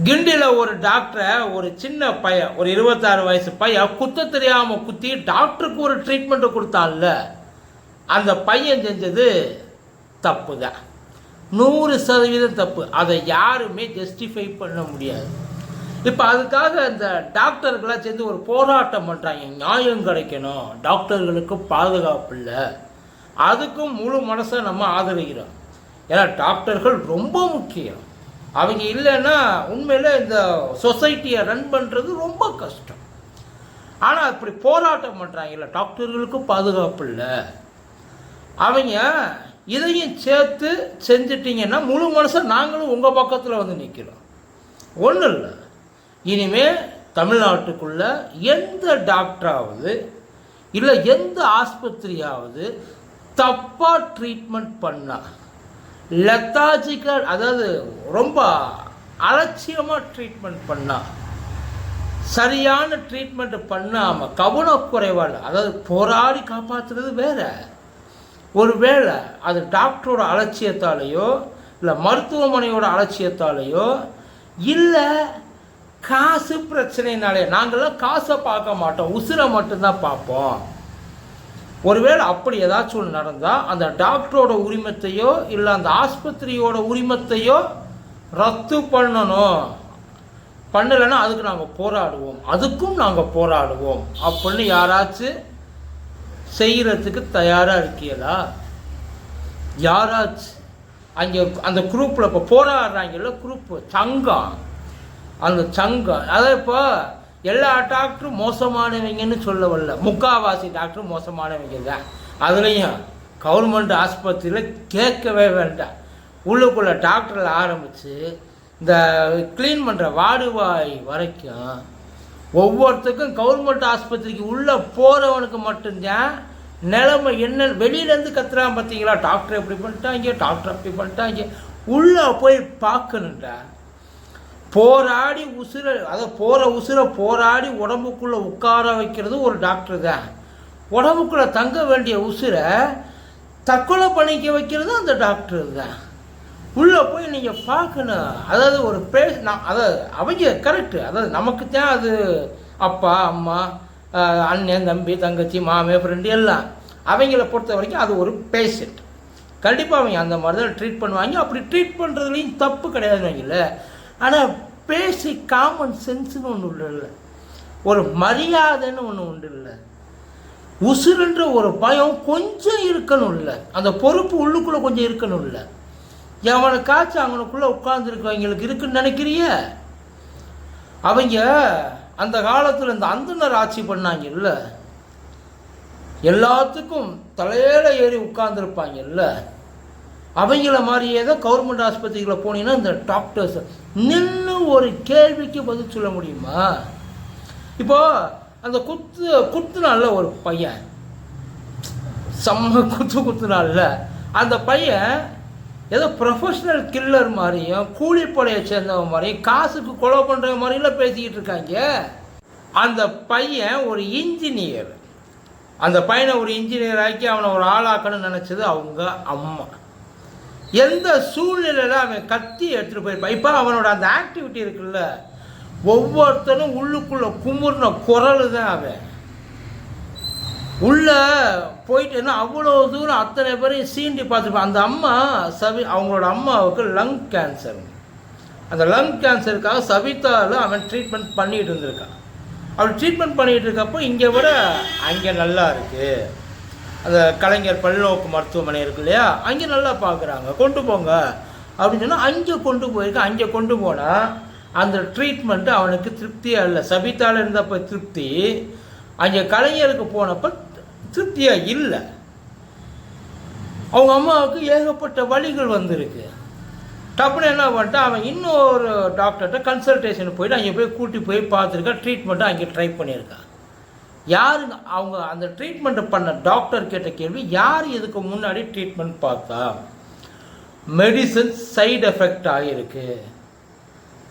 கிண்டியில் ஒரு டாக்டரை ஒரு சின்ன பையன் ஒரு இருபத்தாறு வயசு பையன் குத்த தெரியாமல் குத்தி டாக்டருக்கு ஒரு ட்ரீட்மெண்ட்டை கொடுத்தான்ல அந்த பையன் செஞ்சது தப்பு தான் நூறு சதவீதம் தப்பு. அதை யாருமே ஜஸ்டிஃபை பண்ண முடியாது. இப்போ அதுக்காக இந்த டாக்டர்களாக சேர்ந்து ஒரு போராட்டம் பண்ணுறாங்க நியாயம் கிடைக்கணும். டாக்டர்களுக்கு பாதுகாப்பு இல்லை. அதுக்கும் முழு மனசை நம்ம ஆதரிக்கிறோம். ஏன்னா டாக்டர்கள் ரொம்ப முக்கியம். அவங்க இல்லைன்னா உண்மையில் இந்த சொசைட்டியை ரன் பண்ணுறது ரொம்ப கஷ்டம். ஆனால் அப்படி போராட்டம் பண்ணுறாங்கல்ல டாக்டர்களுக்கும் பாதுகாப்பு இல்லை. அவங்க இதையும் சேர்த்து செஞ்சிட்டிங்கன்னா முழு மனசாக நாங்களும் உங்கள் பக்கத்தில் வந்து நிற்கிறோம் ஒன்றும் இல்லை. இனிமேல் தமிழ்நாட்டுக்குள்ளே எந்த டாக்டராவது இல்லை எந்த ஆஸ்பத்திரியாவது தப்பாக ட்ரீட்மெண்ட் பண்ணால் லெத்தாஜிக்கல் அதாவது ரொம்ப அலட்சியமாக ட்ரீட்மெண்ட் பண்ணால் சரியான ட்ரீட்மெண்ட் பண்ணாமல் கவனக்குறைவால் அதாவது போராடி காப்பாற்றுறது வேற. ஒருவேளை அது டாக்டரோட அலட்சியத்தாலேயோ இல்லை மருத்துவமனையோட அலட்சியத்தாலேயோ இல்லை காசு பிரச்சனைனாலே நாங்கள்லாம் காசை பார்க்க மாட்டோம் உசுரை மட்டும்தான் பார்ப்போம். ஒருவேளை அப்படி ஏதாச்சும் ஒன்று நடந்தால் அந்த டாக்டரோட உரிமத்தையோ இல்லை அந்த ஆஸ்பத்திரியோட உரிமத்தையோ ரத்து பண்ணணும். பண்ணலைன்னா அதுக்கு நாங்கள் போராடுவோம். அதுக்கும் நாங்கள் போராடுவோம். அப்படின்னு யாராச்சும் செய்கிறதுக்கு தயாராக இருக்கீங்களா? யாராச்சும் அங்கே அந்த குரூப்பில் இப்போ போராடுறாங்கல்ல குரூப்பு சங்கம். அந்த சங்கம். அதாவது இப்போ எல்லா டாக்டரும் மோசமானவங்கன்னு சொல்ல வரல. முக்காவாசி டாக்டரும் மோசமானவங்க தான். அதுலேயும் கவர்மெண்ட் ஆஸ்பத்திரியில் கேட்கவே வேண்டாம். உள்ளுக்குள்ளே டாக்டரில் ஆரம்பித்து இந்த க்ளீன் பண்ணுற வாடுவாய் வரைக்கும் ஒவ்வொருத்தருக்கும் கவர்மெண்ட் ஆஸ்பத்திரிக்கு உள்ளே போகிறவனுக்கு மட்டும்தான் நிலைமை என்ன? வெளியிலேருந்து கத்துறான் பார்த்தீங்களா டாக்டர் எப்படி பண்ணிட்டாங்க டாக்டர் அப்படி பண்ணிட்டாங்க. உள்ளே போய் பார்க்கணுண்டா போராடி உசுரை அதை போகிற உசுரை போராடி உடம்புக்குள்ளே உட்கார வைக்கிறது ஒரு டாக்டர் தான். உடம்புக்குள்ளே தங்க வேண்டிய உசுரை தற்கொலை பண்ணிக்க வைக்கிறது அந்த டாக்டர் தான். உள்ளே போய் நீங்கள் பார்க்கணும். அதாவது ஒரு பே நான் அதாவது அவங்க கரெக்டு அதாவது நமக்கு தான் அது அப்பா அம்மா அண்ணன் தம்பி தங்கச்சி மாமே ஃப்ரெண்டு எல்லாம். அவங்கள பொறுத்த வரைக்கும் அது ஒரு பேஷண்ட் கண்டிப்பாக அவங்க அந்த மாதிரி தான் ட்ரீட் பண்ணுவாங்க. அப்படி ட்ரீட் பண்ணுறதுலையும் தப்பு கிடையாதுன்னு வைங்களேன். ஆனால் பேசிக் காமன் சென்ஸ்னு ஒன்று உண்டு இல்லை. ஒரு மரியாதைன்னு ஒன்று உண்டு இல்லை. உசுருன்ற ஒரு பயம் கொஞ்சம் இருக்கணும் இல்லை. அந்த பொறுப்பு உள்ளுக்குள்ளே கொஞ்சம் இருக்கணும் இல்லை. எவனை காய்ச்சி அவனுக்குள்ளே உட்காந்துருக்கவங்களுக்கு இருக்குன்னு நினைக்கிறிய? அவங்க அந்த காலத்தில் இந்த அந்தனர் ஆட்சி பண்ணாங்க இல்லை. எல்லாத்துக்கும் தலையில் ஏறி உட்கார்ந்துருப்பாங்கல்ல அவங்கள மாதிரியே தான் கவர்மெண்ட் ஆஸ்பத்திரிகளை போனீங்கன்னா இந்த டாக்டர்ஸ் நின்று ஒரு கேள்விக்கு பதில் சொல்ல முடியுமா? இப்போ அந்த குத்து குத்துனால ஒரு பையன். செம்ம குத்து குத்துனால அந்த பையன் ஏதோ ப்ரொஃபஷனல் கில்லர் மாதிரியும் கூலிப்படையை சேர்ந்தவன் மாதிரியும் காசுக்கு கொலை பண்ணுற மாதிரிலாம் பேசிக்கிட்டு இருக்காங்க. அந்த பையன் ஒரு இன்ஜினியர் அந்த பையனை ஒரு இன்ஜினியர் ஆக்கி அவனை ஒரு ஆளாக்கணும்னு நினச்சது அவங்க அம்மா. எந்த சூழ்நிலையில் அவன் கத்தி எடுத்துகிட்டு போயிருப்பான்? இப்போ அவனோட அந்த ஆக்டிவிட்டி இருக்குல்ல ஒவ்வொருத்தனும் உள்ளுக்குள்ளே குமுறின குரல் தான் அவன். உள்ளே போயிட்டுன்னா அவ்வளோ தூரம் அத்தனை பேரையும் சீண்டி பார்த்துருப்பான். அந்த அம்மா சவி அவங்களோட அம்மாவுக்கு லங் கேன்சர் அந்த லங் கேன்சருக்காக சவிதாவில் அவன் ட்ரீட்மெண்ட் பண்ணிகிட்டு இருந்திருக்கான். அவன் ட்ரீட்மெண்ட் பண்ணிகிட்டு இருக்கப்போ இங்கே விட அங்கே நல்லா இருக்குது அந்த கலைஞர் பல்நோக்கு மருத்துவமனை இருக்கு இல்லையா? அங்கே நல்லா பார்க்குறாங்க. கொண்டு போங்க. அப்படின்னு சொன்னால் அங்கே கொண்டு போயிருக்க. அங்கே கொண்டு போனால் அந்த ட்ரீட்மெண்ட்டு அவனுக்கு திருப்தியாக இல்லை. சபிதாவில் இருந்தப்போ திருப்தி. அங்கே கலைஞருக்கு போனப்போ திருப்தியாக இல்லை. அவங்க அம்மாவுக்கு ஏகப்பட்ட வழிகள் வந்திருக்கு. டப்புன்னு என்ன பண்ணிட்டான் அவன் இன்னொரு டாக்டர்கிட்ட கன்சல்டேஷன் போயிட்டு அங்கே போய் கூட்டி போய் பார்த்துருக்கா. ட்ரீட்மெண்ட்டை அங்கே ட்ரை பண்ணியிருக்கான் யாரு அவங்க அந்த ட்ரீட்மெண்ட்டை பண்ண டாக்டர் கேட்ட கேள்வி யார் இதுக்கு முன்னாடி ட்ரீட்மெண்ட் பார்த்தா? மெடிசன் சைடு எஃபெக்ட் ஆகியிருக்கு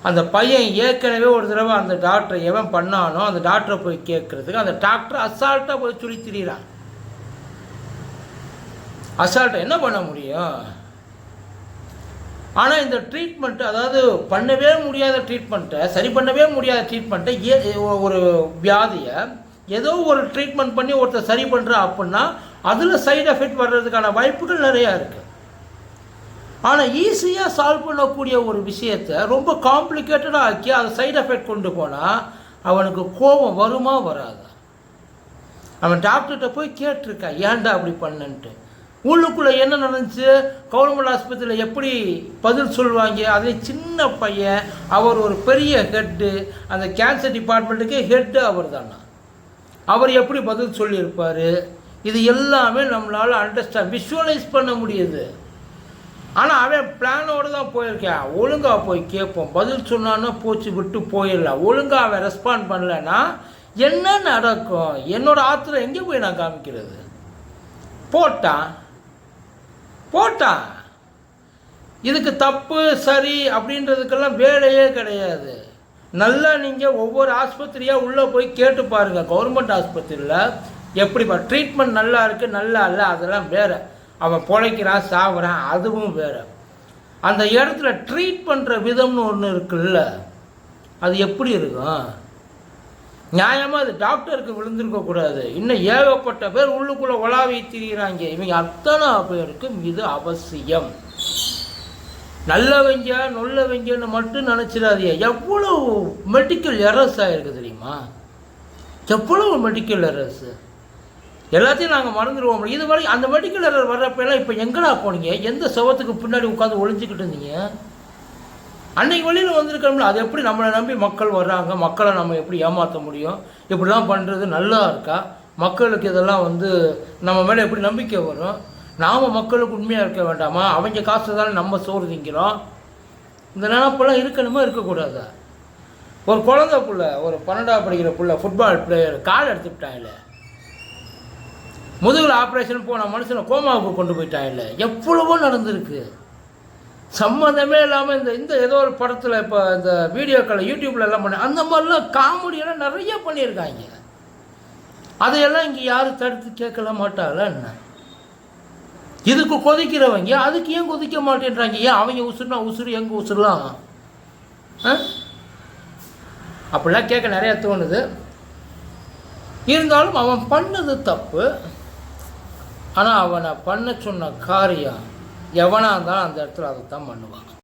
அந்த பையன் ஏற்கனவே ஒரு தடவை அந்த டாக்டர் எவன் பண்ணானோ அந்த டாக்டரை போய் கேட்கறதுக்கு அந்த டாக்டர் அசால்ட்டாக போய் சொல்லி திரியிறான். அசால்ட்டாக என்ன பண்ண முடியும்? ஆனால் இந்த ட்ரீட்மெண்ட்டு அதாவது பண்ணவே முடியாத ட்ரீட்மெண்ட்டை சரி பண்ணவே முடியாத ட்ரீட்மெண்ட்டை ஏ ஒரு வியாதியை ஏதோ ஒரு ட்ரீட்மெண்ட் பண்ணி ஒருத்தர் சரி பண்ணுறா அப்படின்னா அதில் சைடு எஃபெக்ட் வர்றதுக்கான வாய்ப்புகள் நிறையா இருக்குது ஆனால் ஈஸியாக சால்வ் பண்ணக்கூடிய ஒரு விஷயத்தை ரொம்ப காம்ப்ளிகேட்டடாக ஆக்கி அதை சைடு எஃபெக்ட் கொண்டு போனால் அவனுக்கு கோபம் வருமா வராதா? அவன் டாக்டர்கிட்ட போய் கேட்டிருக்கான் ஏன்டா அப்படி பண்ணன்ட்டு? உள்ளுக்குள்ளே என்ன நடந்துச்சு? கவர்மெண்ட் ஆஸ்பத்திரியில் எப்படி பதில் சொல்லுவாங்க? அதே சின்ன பையன் அவர் ஒரு பெரிய ஹெட்டு அந்த கேன்சர் டிபார்ட்மெண்ட்டுக்கே ஹெட்டு அவர் தானா அவர் எப்படி பதில் சொல்லியிருப்பார்? இது எல்லாமே நம்மளால் அண்டர்ஸ்டாண்ட் விஷுவலைஸ் பண்ண முடியுது. ஆனால் அவன் பிளானோடு தான் போயிருக்கேன். ஒழுங்காக போய் கேட்போம். பதில் சொன்னான்னா போச்சு விட்டு போயிடலாம். ஒழுங்காக அவன் ரெஸ்பாண்ட் பண்ணலைன்னா என்ன நடக்கும்? என்னோடய ஆத்திரம் எங்கே போய் நான் காமிக்கிறது? போட்டான். போட்டான். இதுக்கு தப்பு சரி அப்படின்றதுக்கெல்லாம் வேலையே கிடையாது. நல்லா நீங்கள் ஒவ்வொரு ஆஸ்பத்திரியாக உள்ளே போய் கேட்டு பாருங்கள் கவர்மெண்ட் ஆஸ்பத்திரியில் எப்படிப்பா? ட்ரீட்மெண்ட் நல்லா இருக்குது நல்லா இல்லை அதெல்லாம் வேறு. அவன் பிழைக்கிறான் சாகுறான் அதுவும் வேறு. அந்த இடத்துல ட்ரீட் பண்ணுற விதம்னு ஒன்று இருக்குல்ல அது எப்படி இருக்கும்? நியாயமாக அது டாக்டருக்கு விழுந்திருக்கக்கூடாது இன்னும் ஏகப்பட்ட பேர் உள்ளுக்குள்ளே உலாவி திரிகிறாங்க இவங்க அத்தனை பேருக்கும் இது அவசியம். நல்லவங்க நல்லவங்கன்னு மட்டும் நினச்சிடாதீங்க. எவ்வளோ மெடிக்கல் எரர்ஸ் ஆகிருக்கு தெரியுமா? எவ்வளவு மெடிக்கல் எரர்ஸ் எல்லாத்தையும் நாங்கள் மறந்துடுவோம். இது வரை அந்த மெடிக்கல் எரர் வர்றப்பெல்லாம் இப்போ எங்கடா போனீங்க? எந்த சவத்துக்கு பின்னாடி உட்காந்து ஒழிஞ்சிக்கிட்டு இருந்தீங்க? அன்னைக்கு வழியில் வந்திருக்கோம்ல அது எப்படி நம்மளை நம்பி மக்கள் வர்றாங்க? மக்களை நம்ம எப்படி ஏமாற்ற முடியும்? இப்படிலாம் பண்ணுறது நல்லா இருக்கா? மக்களுக்கு இதெல்லாம் வந்து நம்ம மேலே எப்படி நம்பிக்கை வரும்? நாம் மக்களுக்கு உண்மையாக இருக்க வேண்டாமா? அவங்க காசு தானே நம்ம சோறு திங்கிறோம். இந்த நினப்பெல்லாம் இருக்கணுமா? இருக்கக்கூடாதா? ஒரு குழந்த புள்ள ஒரு பன்னெண்டாவது படிக்கிற புள்ள ஃபுட்பால் பிளேயர் கால் எடுத்துக்கிட்டாங்கல்ல முதுகில் ஆப்ரேஷன் போன மனுஷனை கோமாவுக்கு கொண்டு போயிட்டாங்கல்ல எவ்வளவோ நடந்திருக்கு. சம்மந்தமே இல்லாமல் இந்த இந்த ஏதோ ஒரு படத்தில் இப்போ இந்த வீடியோக்களை யூடியூப்பில் எல்லாம் பண்ண அந்த மாதிரிலாம் காமெடியெல்லாம் நிறைய பண்ணியிருக்காங்க. அதையெல்லாம் இங்கே யாரும் தடுத்து கேட்கல மாட்டாங்களா என்ன? இதுக்கு கொதிக்கிறவங்க? அதுக்கு ஏன் கொதிக்க மாட்டேன்றாங்க? ஏன் அவங்க உசுருனா உசுறு எங்கே உசுரலாம்? அப்படிலாம் கேட்க நிறையா தோணுது. இருந்தாலும் அவன் பண்ணது தப்பு. ஆனால் அவனை பண்ண சொன்ன காரியம் எவனாக இருந்தாலும் அந்த இடத்துல அதை தான் பண்ணுவான்.